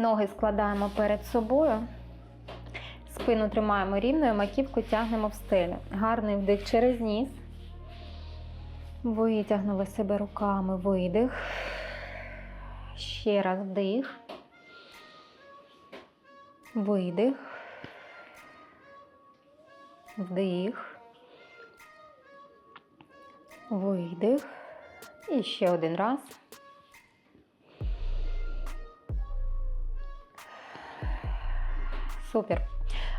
Ноги складаємо перед собою. Спину тримаємо рівною, маківку тягнемо в стелю. Гарний вдих через ніс. Витягнули себе руками, видих. Ще раз вдих. Видих. Вдих. Видих. І ще один раз. Супер.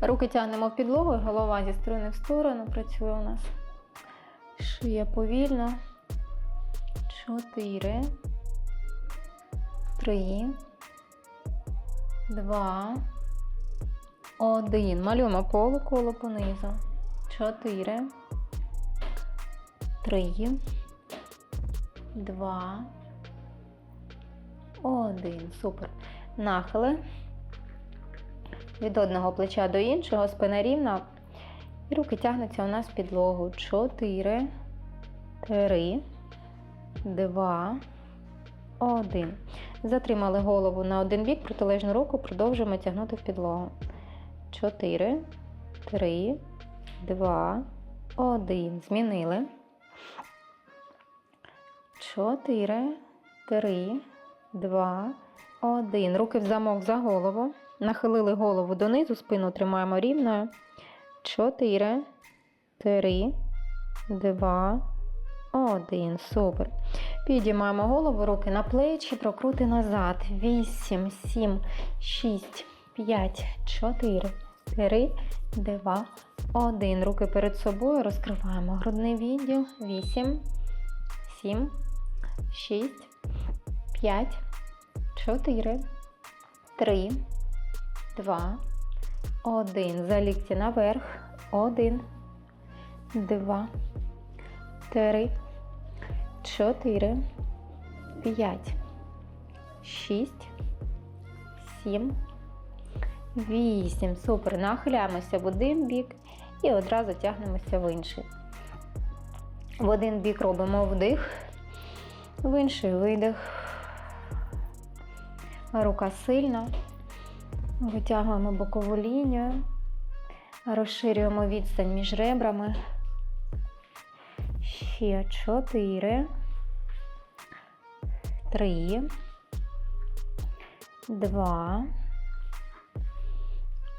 Руки тягнемо в підлогу, голова зі сторони в сторону працює у нас. Шия повільно. Чотири. Три. Два. Один. Малюємо полуколо понизу. Чотири. Три. Два. Один. Супер. Нахили. Від одного плеча до іншого, спина рівна. І руки тягнуться у нас в підлогу. Чотири. Три. Два. Один. Затримали голову на один бік, протилежну руку продовжуємо тягнути в підлогу. Чотири. Три. Два. Один. Змінили. Чотири. Три. Два. Один. Руки в замок за голову. Нахилили голову донизу, спину тримаємо рівною. Чотири. Три. Два. Один. Супер. Підіймаємо голову, руки на плечі, прокрути назад. Вісім, сім, шість, п'ять, чотири, три, два, один. Руки перед собою розкриваємо грудний відділ. Вісім, сім, шість, п'ять, чотири, три, два, один. За лікті наверх. Один, два, три, чотири, п'ять, шість, сім, вісім. Супер. Нахиляємося в один бік і одразу тягнемося в інший. В один бік робимо вдих, в інший видих. Рука сильна. Витягуємо бокову лінію, розширюємо відстань між ребрами. Ще чотири, три, два,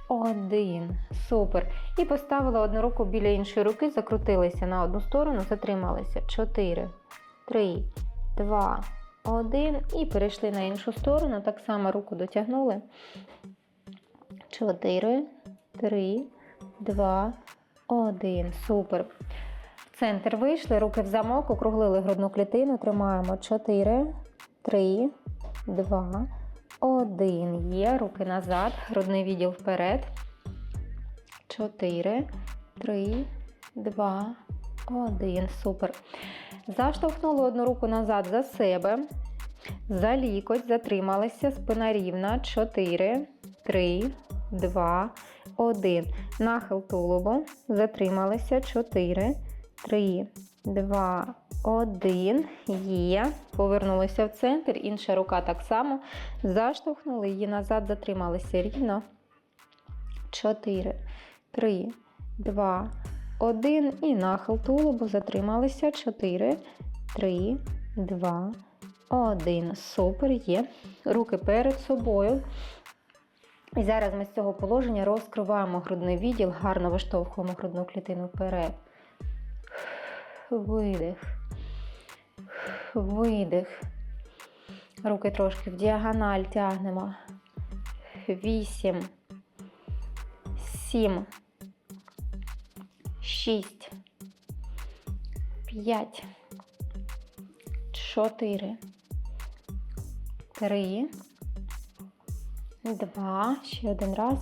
один. Супер. І поставила одну руку біля іншої руки, закрутилися на одну сторону, затрималися. Чотири, три, два, один. І перейшли на іншу сторону. Так само руку дотягнули. Чотири, три, два, один. Супер. В центр вийшли, руки в замок, округлили грудну клітину, тримаємо 4, 3, 2, 1. Є, руки назад, грудний відділ вперед. 4, 3, 2, 1. Супер. Заштовхнули одну руку назад за себе. За лікоть, затрималися, спина рівна. 4, 3, 2, 1. Нахил тулубу. Затрималися. 4, 3, 2, 1. Є. Повернулися в центр. Інша рука так само. Заштовхнули її назад, затрималися рівно. 4, 3, 2, 1. І нахил тулубу. Затрималися. 4, 3, 2, 1. Супер є. Руки перед собою. І зараз ми з цього положення розкриваємо грудний відділ, гарно виштовхуємо грудну клітину вперед. Видих. Видих. Руки трошки в діагональ тягнемо. Вісім. Сім. Шість. П'ять. Чотири. Три. Два. Ще один раз.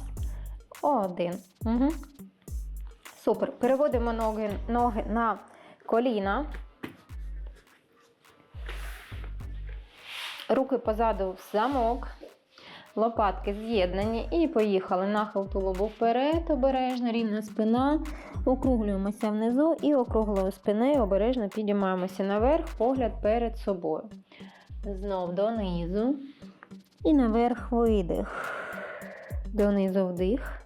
Один. Угу. Супер. Переводимо ноги, ноги на коліна. Руки позаду в замок. Лопатки з'єднані і поїхали. Нахил тулубу вперед, обережно, рівна спина. Округлюємося внизу і округлою спиною обережно підіймаємося наверх, погляд перед собою. Знов донизу. І наверх видих. Донизу вдих.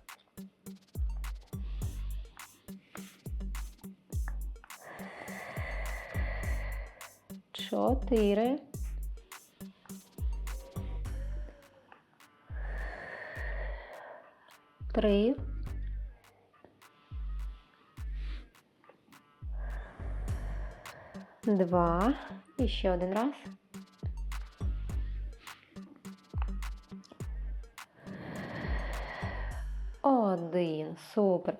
Чотири. Три. Два. І ще один раз. Супер.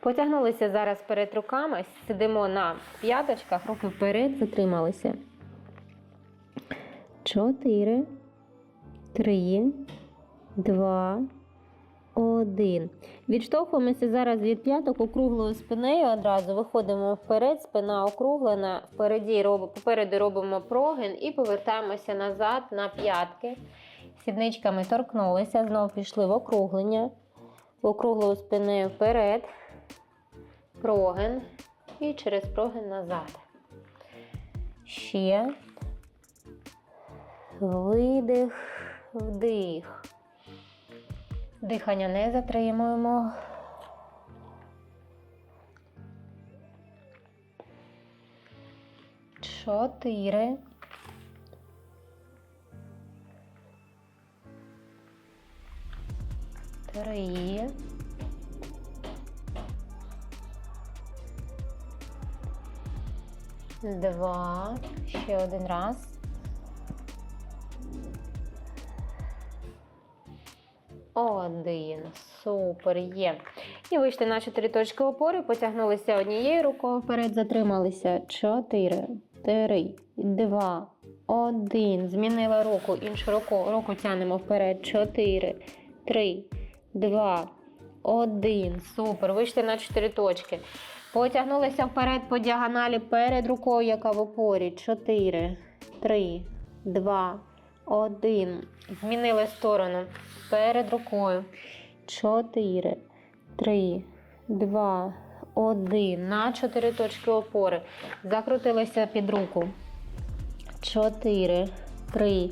Потягнулися зараз перед руками. Сидимо на п'яточках, руки вперед, затрималися. Чотири. Три. Два. Один. Відштовхуємося зараз від п'яток округлою спинею. Одразу виходимо вперед, спина округлена. Впереді роб... Попереду робимо прогин і повертаємося назад на п'ятки. Сідничками торкнулися, знов пішли в округлення. Округлою спинею вперед. Прогин. І через прогин назад. Ще. Видих, вдих. Дихання не затримуємо. Чотири. Три. Два. Ще один раз. Один. Супер є. І вийшли на чотири точки опори, потягнулися однією рукою вперед, затрималися. Чотири, три, два, один. Змінила руку, іншу руку, руку тянемо вперед. Чотири, три, два, один. Супер. Вийшли на чотири точки. Потягнулися вперед по діагоналі перед рукою, яка в опорі. Чотири, три, два, один. Змінили сторону перед рукою. Чотири, три, два, один. На чотири точки опори. Закрутилися під руку. Чотири, три,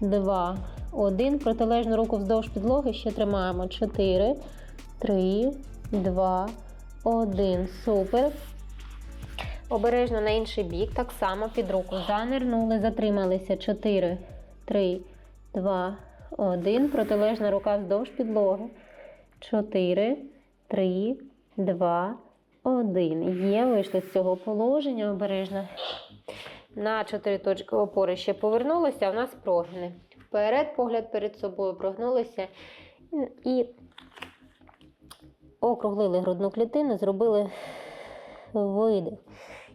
два, один. Протилежну руку вздовж підлоги ще тримаємо. Чотири, три, два, один. Супер. Обережно на інший бік, так само під руку. Занирнули, затрималися. 4, 3, 2, 1. Протилежна рука вздовж підлоги. 4, 3, 2, 1. Є, вийшли з цього положення обережно. На 4 точки опори ще повернулися, а в нас прогини. Вперед, погляд перед собою прогнулися. І округлили грудну клітину, зробили видих.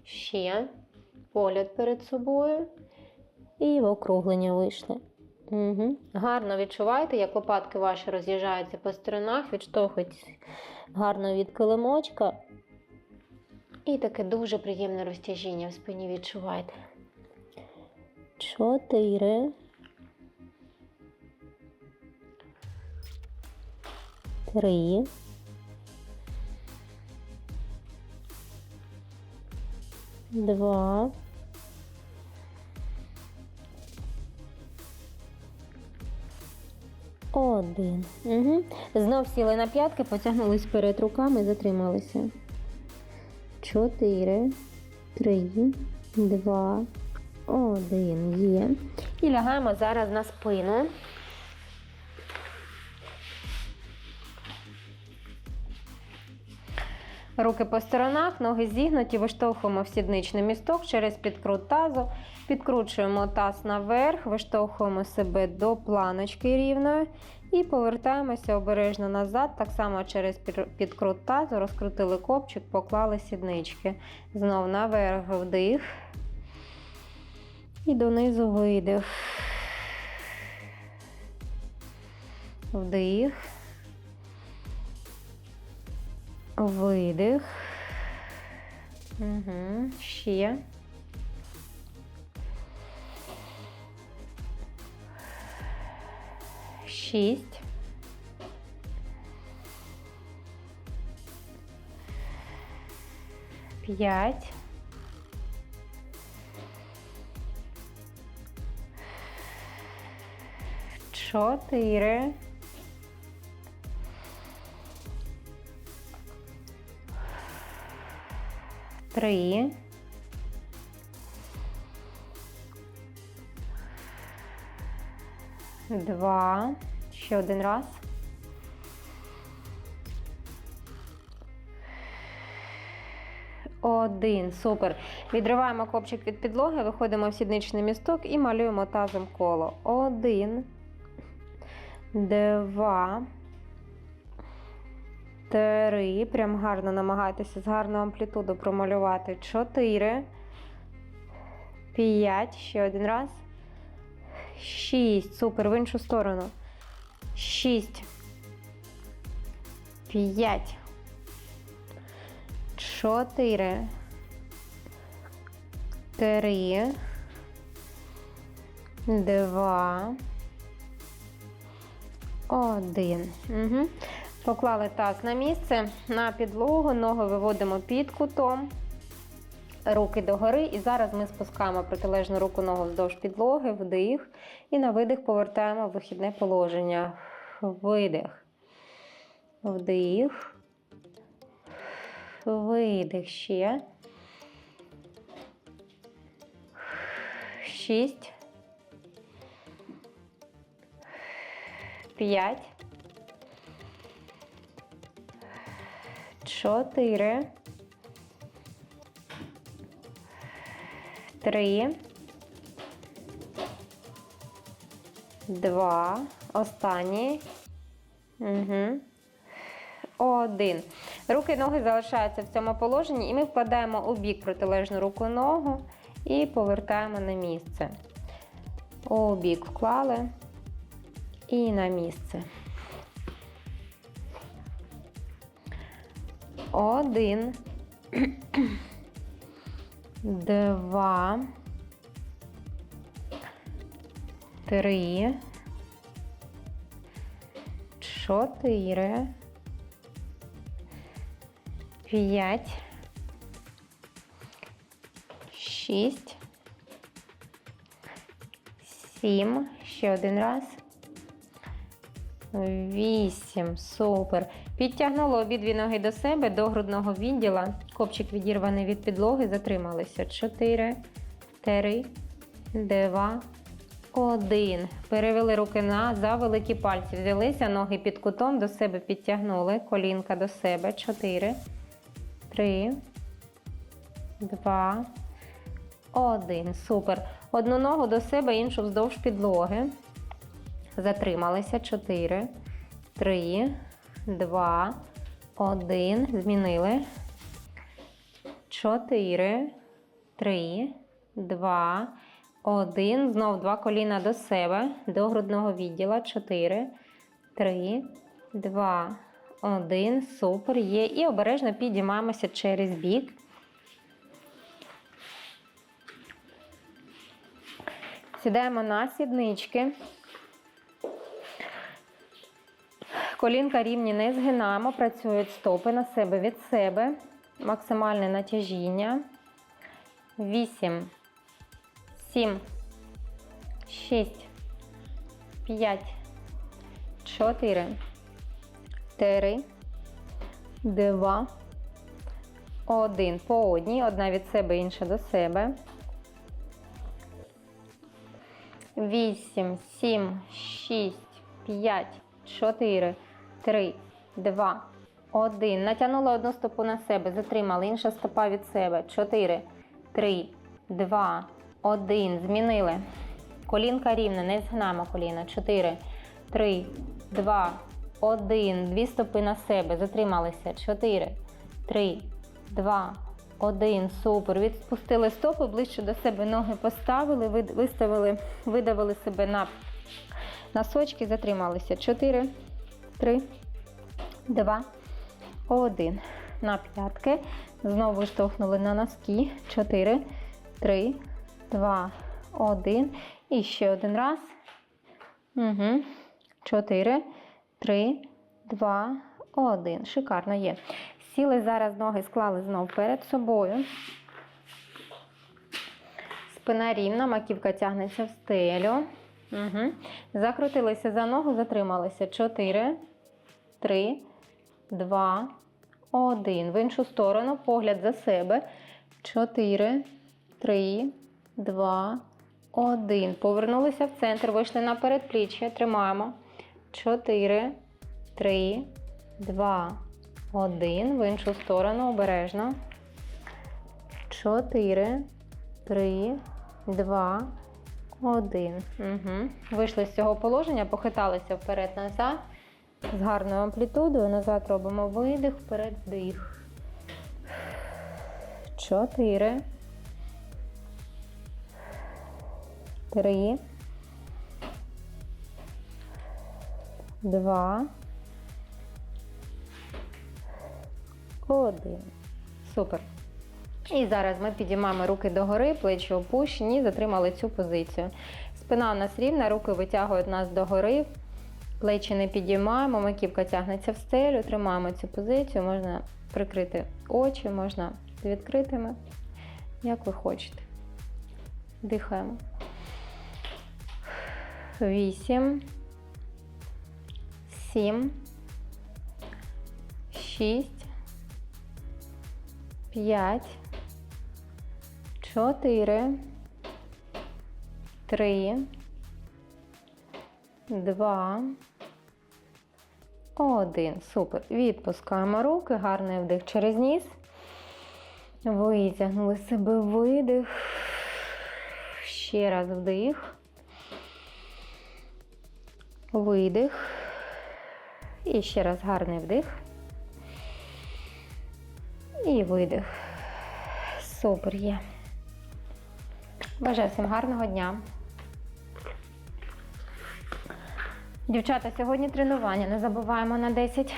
Ще погляд перед собою. І в округлення вийшли. Угу. Гарно відчувайте, як лопатки ваші роз'їжджаються по сторонах, відштовхуйтесь гарно від килимочка. І таке дуже приємне розтяжіння в спині відчувайте. Чотири. Три. Два. Один. Угу. Знов сіли на п'ятки, потягнулись вперед руками, затрималися. Чотири, три, два, один. Є. І лягаємо зараз на спину. Руки по сторонах, ноги зігнуті, виштовхуємо в сідничний місток через підкрут тазу, підкручуємо таз наверх, виштовхуємо себе до планочки рівної і повертаємося обережно назад, так само через підкрут тазу, розкрутили копчик, поклали сіднички. Знов наверх вдих. І донизу видих. Вдих. Видих. Угу. Ще. Шість. П'ять. чотири. Три. Два. Ще один раз. Один. Супер. Відриваємо копчик від підлоги, виходимо в сідничний місток і малюємо тазом коло. Один. Два. Три. Прям гарно намагайтеся з гарною амплітуду промалювати. Чотири. П'ять. Ще один раз. Шість. Супер. В іншу сторону. Шість. П'ять. Чотири. Три. Два. Один. Угу. Поклали таз на місце, на підлогу, ноги виводимо під кутом, руки догори. І зараз ми спускаємо протилежну руку ногу вздовж підлоги, вдих. І на видих повертаємо в вихідне положення. Видих. Вдих. Видих ще. Шість. П'ять. Чотири. Три. Два. Останній. Угу. Один. Руки і ноги залишаються в цьому положенні, і ми вкладаємо у бік протилежну руку ногу і повертаємо на місце. У бік вклали і на місце. Один. Два. Три. Чотири. П'ять. Шість. Сім. Ще один раз. Вісім. Супер. Підтягнули обидві ноги до себе, до грудного відділа. Копчик відірваний від підлоги. Затрималися. Чотири. Три. Два. Один. Перевели руки на за великі пальці. Взялися, ноги під кутом, до себе підтягнули. Колінка до себе. Чотири. Три. Два. Один. Супер. Одну ногу до себе, іншу вздовж підлоги. Затрималися. Чотири. Три. Два. Один. Змінили. Чотири. Три. Два. Один. Знов два коліна до себе. До грудного відділа. Чотири. Три. Два. Один. Супер. Є. І обережно підіймаємося через бік. Сідаємо на сіднички. Колінка рівні не згинаємо, працюють стопи на себе від себе. Максимальне натяжіння. 8, 7, 6, 5, 4, 3, 2, 1. По одній. Одна від себе, інша до себе. 8, 7, 6, 5, 4, 3, 2, 1. Натягнули одну стопу на себе, затримали. Інша стопа від себе. 4, 3, 2, 1. Змінили. Колінка рівна, не згинаємо коліна. 4, 3, 2, 1. Дві стопи на себе. Затрималися. 4, 3, 2, 1. Супер. Відпустили стопи, ближче до себе ноги поставили, виставили, видавили себе на носочки, затрималися. 4, 3, 2, 1. На п'ятки. Знову штовхнули на носки. 4, 3, 2, 1. І ще один раз. Угу. 4, 3, 2, 1. Шикарно є. Сіли зараз ноги, склали знов перед собою. Спина рівна, маківка тягнеться в стелю. Угу. Закрутилися за ногу, затрималися. 4, 3, 2, 1. В іншу сторону. Погляд за себе. 4, 3, 2, 1. Повернулися в центр. Вийшли на передпліччя. Тримаємо. 4, 3, 2, 1. В іншу сторону. Обережно. 4, 3, 2, 1. Угу. Вийшли з цього положення, похиталися вперед-назад. З гарною амплітудою. Назад робимо видих, вперед, вдих. 4. 3. 2. 1. Супер. І зараз ми підіймаємо руки догори, плечі опущені, затримали цю позицію. Спина у нас рівна, руки витягують нас догори, плечі не підіймаємо, маківка тягнеться в стелю, тримаємо цю позицію, можна прикрити очі, можна з відкритими, як ви хочете. Дихаємо. Вісім. Сім. Шість. П'ять. Чотири. Три. Два. Один. Супер. Відпускаємо руки. Гарний вдих через ніс. Витягнули себе видих. Ще раз вдих. Видих. І ще раз гарний вдих. І видих. Супер є. Бажаю всім гарного дня. Дівчата, сьогодні тренування. Не забуваємо на 10